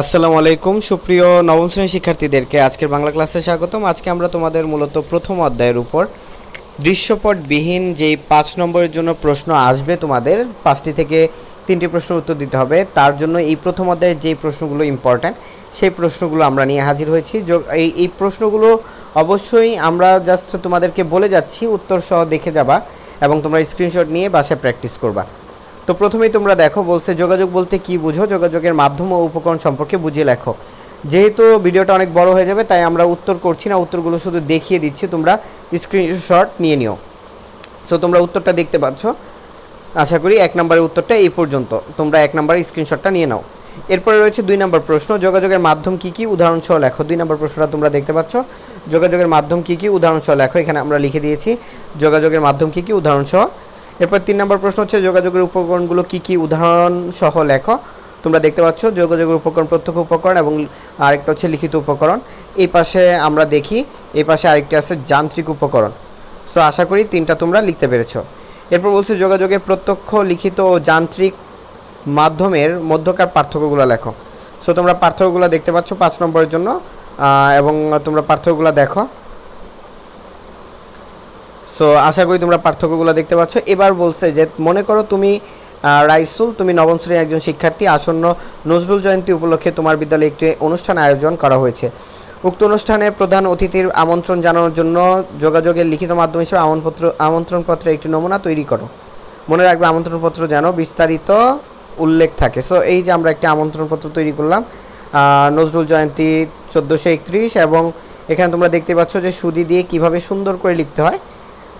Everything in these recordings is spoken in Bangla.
আসসালামু আলাইকুম। সুপ্রিয় নবম শ্রেণির শিক্ষার্থীদেরকে আজকের বাংলা ক্লাসে স্বাগতম। আজকে আমরা তোমাদের মূলত প্রথম অধ্যায়ের উপর দৃশ্যপটবিহীন যেই পাঁচ নম্বরের জন্য প্রশ্ন আসবে তোমাদের, পাঁচটি থেকে তিনটি প্রশ্নের উত্তর দিতে হবে। তার জন্য এই প্রথম অধ্যায়ের যেই প্রশ্নগুলো ইম্পর্ট্যান্ট সেই প্রশ্নগুলো আমরা নিয়ে হাজির হয়েছি। এই এই প্রশ্নগুলো অবশ্যই আমরা জাস্ট তোমাদেরকে বলে যাচ্ছি উত্তর সহ দেখে যাবা এবং তোমরা স্ক্রিনশট নিয়ে বাসায় প্র্যাকটিস করবা। তো প্রথমেই তোমরা দেখো, বলছে যোগাযোগ বলতে কি বুঝো? যোগাযোগের মাধ্যম ও উপকরণ সম্পর্কে বুঝিয়ে লেখো। যেহেতু ভিডিওটা অনেক বড় হয়ে যাবে, তাই আমরা উত্তর করছি না, উত্তরগুলো শুধু দেখিয়ে দিচ্ছি। তোমরা স্ক্রিনশট নিয়ে নিও। সো তোমরা উত্তরটা দেখতে পাচ্ছ। আশা করি এক নম্বরের উত্তরটা এই পর্যন্ত। তোমরা এক নম্বরের স্ক্রিনশটটা নিয়ে নাও। এরপরে রয়েছে দুই নম্বর প্রশ্ন, যোগাযোগের মাধ্যম কি কি? উদাহরণ সহ লেখো। দুই নম্বর প্রশ্নটা তোমরা দেখতে পাচ্ছ। যোগাযোগের মাধ্যম কি কি? উদাহরণ সহ লেখো। এখানে আমরা লিখে দিয়েছি। যোগাযোগের মাধ্যম কি কি? উদাহরণ সহ এরপর তিন নম্বর প্রশ্ন হচ্ছে, যোগাযোগের উপকরণগুলো কি কি? উদাহরণ সহ লেখো। তোমরা দেখতে পাচ্ছ, যোগাযোগের উপকরণ, প্রত্যক্ষ উপকরণ এবং আরেকটা হচ্ছে লিখিত উপকরণ। এই পাশে আমরা দেখি, এই পাশে আরেকটি আছে যান্ত্রিক উপকরণ। সো আশা করি তিনটা তোমরা লিখতে পেরেছ। এরপর বলছে, যোগাযোগের প্রত্যক্ষ, লিখিত ও যান্ত্রিক মাধ্যমের মধ্যকার পার্থক্যগুলো লেখো। সো তোমরা পার্থক্যগুলো দেখতে পাচ্ছ পাঁচ নম্বরের জন্য এবং তোমরা পার্থক্যগুলো দেখো। সো আশা করি তোমরা পার্থক্যগুলো দেখতে পাচ্ছ। এবার বলছে যে, মনে করো তুমি রাইসুল, তুমি নবম শ্রেণির একজন শিক্ষার্থী, আসন্ন নজরুল জয়ন্তী উপলক্ষে তোমার বিদ্যালয়ে একটি অনুষ্ঠান আয়োজন করা হয়েছে। উক্ত অনুষ্ঠানে প্রধান অতিথির আমন্ত্রণ জানানোর জন্য যোগাযোগের লিখিত মাধ্যম হিসেবে আমন্ত্রণপত্র আমন্ত্রণপত্রের একটি নমুনা তৈরি করো। মনে রাখবে আমন্ত্রণপত্র যেন বিস্তারিত উল্লেখ থাকে। সো এই যে আমরা একটি আমন্ত্রণপত্র তৈরি করলাম নজরুল জয়ন্তী চোদ্দোশো একত্রিশ এবং এখানে তোমরা দেখতে পাচ্ছ যে সুদি দিয়ে কীভাবে সুন্দর করে লিখতে হয়।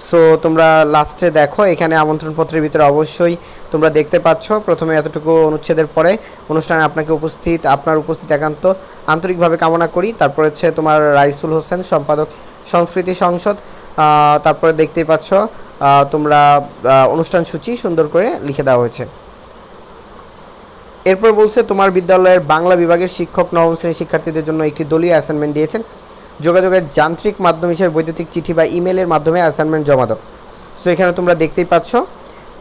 সো তোমরা লাস্টে দেখো, এখানে আমন্ত্রণপত্রের ভিতরে অবশ্যই তোমরা দেখতে পাচ্ছ। প্রথমে এতটুকু অনুচ্ছেদের পরে অনুষ্ঠানে আপনাকে উপস্থিত, আপনার উপস্থিত একান্ত আন্তরিকভাবে কামনা করি। তারপর হচ্ছে তোমার রাইসুল হোসেন, সম্পাদক সংস্কৃতি সংসদ। তারপরে দেখতেই পাচ্ছ তোমরা অনুষ্ঠান সূচি সুন্দর করে লিখে দেওয়া হয়েছে। এরপর বলছে, তোমার বিদ্যালয়ের বাংলা বিভাগের শিক্ষক নবম শ্রেণির শিক্ষার্থীদের জন্য একটি দলীয় অ্যাসাইনমেন্ট দিয়েছেন। যোগাযোগের যান্ত্রিক মাধ্যম হিসেবে বৈদ্যুতিক চিঠি বা ইমেলের মাধ্যমে অ্যাসাইনমেন্ট জমা দাও। সো এখানে তোমরা দেখতেই পাচ্ছ।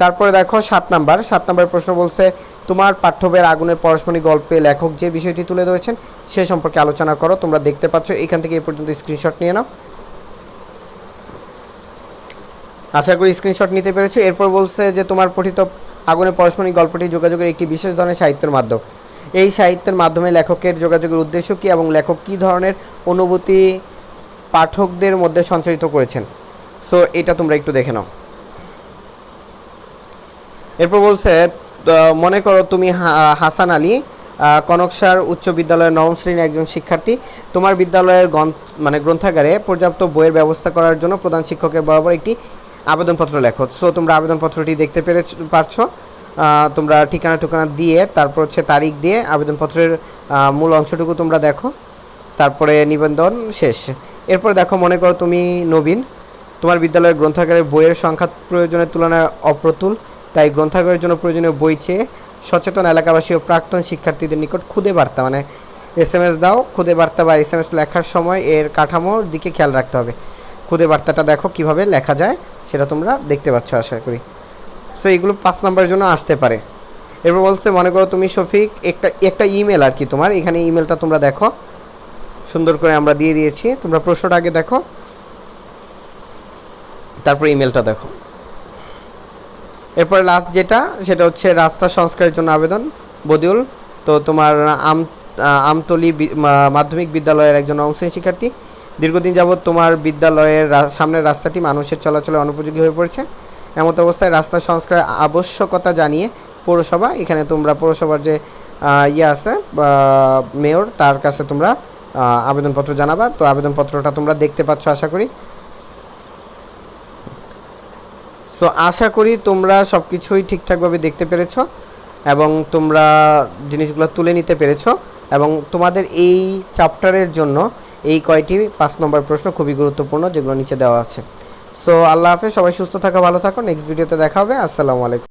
তারপরে দেখো সাত নাম্বার। সাত নাম্বার প্রশ্ন বলছে, তোমার পাঠ্যবের আগুনের পরস্পরিক গল্পে লেখক যে বিষয়টি তুলে ধরেছেন, সে সম্পর্কে আলোচনা করো। তোমরা দেখতে পাচ্ছ, এখান থেকে এই পর্যন্ত স্ক্রিনশট নিয়ে নাও। আশা করি স্ক্রিনশট নিতে পেরেছ। এরপর বলছে যে, তোমার পঠিত আগুনের পরস্পরিক গল্পটি যোগাযোগের একটি বিশেষ ধরনের সাহিত্যের মাধ্যম। এই সাহিত্যের মাধ্যমে লেখকের যোগাযোগের উদ্দেশ্য কী এবং লেখক কী ধরনের অনুভূতি পাঠকদের মধ্যে সঞ্চারিত করেছেন? সো এটা তোমরা একটু দেখে নাও। এরপর বলছে মনে করো তুমি হাসান আলী কনকসার উচ্চ বিদ্যালয়ের নবম শ্রেণির একজন শিক্ষার্থী। তোমার বিদ্যালয়ের মানে গ্রন্থাগারে পর্যাপ্ত বইয়ের ব্যবস্থা করার জন্য প্রধান শিক্ষকের বরাবর একটি আবেদনপত্র লেখো। সো তোমরা আবেদনপত্রটি দেখতে পেরে পারছ। তোমরা ঠিকানা ঠিকানা দিয়ে, তারপর হচ্ছে তারিখ দিয়ে আবেদনপত্রের মূল অংশটুকু তোমরা দেখো। তারপরে নিবন্ধন শেষ। এরপর দেখো, মনে করো তুমি নবীন। তোমার বিদ্যালয়ের গ্রন্থাগারের বইয়ের সংখ্যা প্রয়োজনের তুলনায় অপ্রতুল, তাই গ্রন্থাগারের জন্য প্রয়োজনীয় বই চেয়ে সচেতন এলাকাবাসী ও প্রাক্তন শিক্ষার্থীদের নিকট খুদে বার্তা মানে এস এম এস দাও, খুদে বার্তা বা এস এম এস লেখার সময় এর কাঠামোর দিকে খেয়াল রাখতে হবে। খুদে বার্তাটা দেখো কীভাবে লেখা যায়, সেটা তোমরা দেখতে পাচ্ছ, আশা করি। সো এগুলো পাঁচ নাম্বারের জন্য আসতে পারে। এরপর বলছে, মনে করো তুমি শফিক, একটা একটা ইমেল আর কি তোমার। এখানে ইমেলটা তোমরা দেখো। সুন্দর করে আমরা দিয়ে দিয়েছি। তোমরা প্রশ্নটা আগে দেখো। তারপর ইমেলটা দেখো। এরপরে লাস্ট যেটা, সেটা হচ্ছে রাস্তা সংস্কারের জন্য আবেদন। বদিউল, তো তোমার আম আমতলি মাধ্যমিক বিদ্যালয়ের একজন নবম শিক্ষার্থী। দীর্ঘদিন যাবৎ তোমার বিদ্যালয়ের সামনের রাস্তাটি মানুষের চলাচলে অনুপযোগী হয়ে পড়েছে। এমত অবস্থায় রাস্তা সংস্কারের আবশ্যকতা জানিয়ে পৌরসভা, এখানে তোমরা পৌরসভার যে ইয়ে আছে মেয়র, তার কাছে তোমরা আবেদনপত্র জানাবা। তো আবেদনপত্রটা তোমরা দেখতে পাচ্ছ, আশা করি। সো আশা করি তোমরা সব কিছুই ঠিকঠাকভাবে দেখতে পেরেছ এবং তোমরা জিনিসগুলো তুলে নিতে পেরেছ এবং তোমাদের এই চ্যাপ্টারের জন্য এই কয়টি পাঁচ নম্বর প্রশ্ন খুবই গুরুত্বপূর্ণ যেগুলো নিচে দেওয়া আছে। সো আল্লাহ হাফেজ সবাই সুস্থ থাকা ভালো থাকো। নেক্সট ভিডিওতে দেখা হবে। আসসালামু আলাইকুম।